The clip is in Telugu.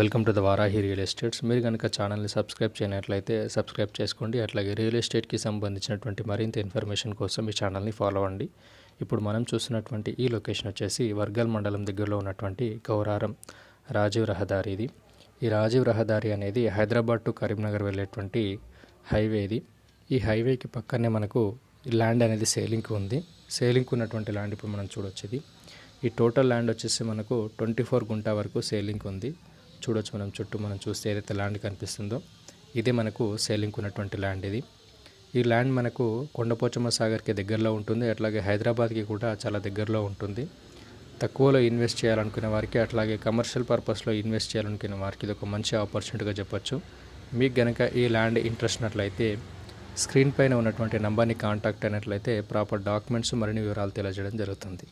Welcome to the Varahi real estates. మీరు కనుక ఛానల్ని సబ్స్క్రైబ్ చేయనట్లయితే సబ్స్క్రైబ్ చేసుకోండి. అట్లాగే రియల్ ఎస్టేట్కి సంబంధించినటువంటి మరింత ఇన్ఫర్మేషన్ కోసం ఈ ఛానల్ని ఫాలో అవ్వండి. ఇప్పుడు మనం చూస్తున్నటువంటి ఈ లొకేషన్ వచ్చేసి వర్గల్ మండలం దగ్గరలో ఉన్నటువంటి గౌరారం రాజీవ్ రహదారి ఇది. ఈ రాజీవ్ రహదారి అనేది హైదరాబాద్ టు కరీంనగర్ వెళ్ళేటువంటి హైవే ఇది. ఈ హైవేకి పక్కనే మనకు ల్యాండ్ అనేది సేలింగ్కి ఉంది. సేలింగ్కి ఉన్నటువంటి ల్యాండ్ ఇప్పుడు మనం చూడొచ్చు ఇది. ఈ టోటల్ ల్యాండ్ వచ్చేసి మనకు ట్వంటీ ఫోర్ గుంటా వరకు సేలింగ్ ఉంది. చూడొచ్చు మనం చుట్టూ మనం చూస్తే ఏదైతే ల్యాండ్ కనిపిస్తుందో ఇదే మనకు సేలింగ్ ఉన్నటువంటి ల్యాండ్ ఇది. ఈ ల్యాండ్ మనకు కొండపోచమ్మ సాగర్కి దగ్గరలో ఉంటుంది అట్లాగే హైదరాబాద్కి కూడా చాలా దగ్గరలో ఉంటుంది. తక్కువలో ఇన్వెస్ట్ చేయాలనుకునే వారికి అట్లాగే కమర్షియల్ పర్పస్లో ఇన్వెస్ట్ చేయాలనుకునే వారికి ఇది ఒక మంచి ఆపర్చునిటీగా చెప్పొచ్చు. మీకు గనక ఈ ల్యాండ్ ఇంట్రెస్ట్ ఉన్నట్లయితే స్క్రీన్ పైన ఉన్నటువంటి నంబర్ని కాంటాక్ట్ అయినట్లయితే ప్రాపర్ డాక్యుమెంట్స్ మరిన్ని వివరాలు తెలియజేయడం జరుగుతుంది.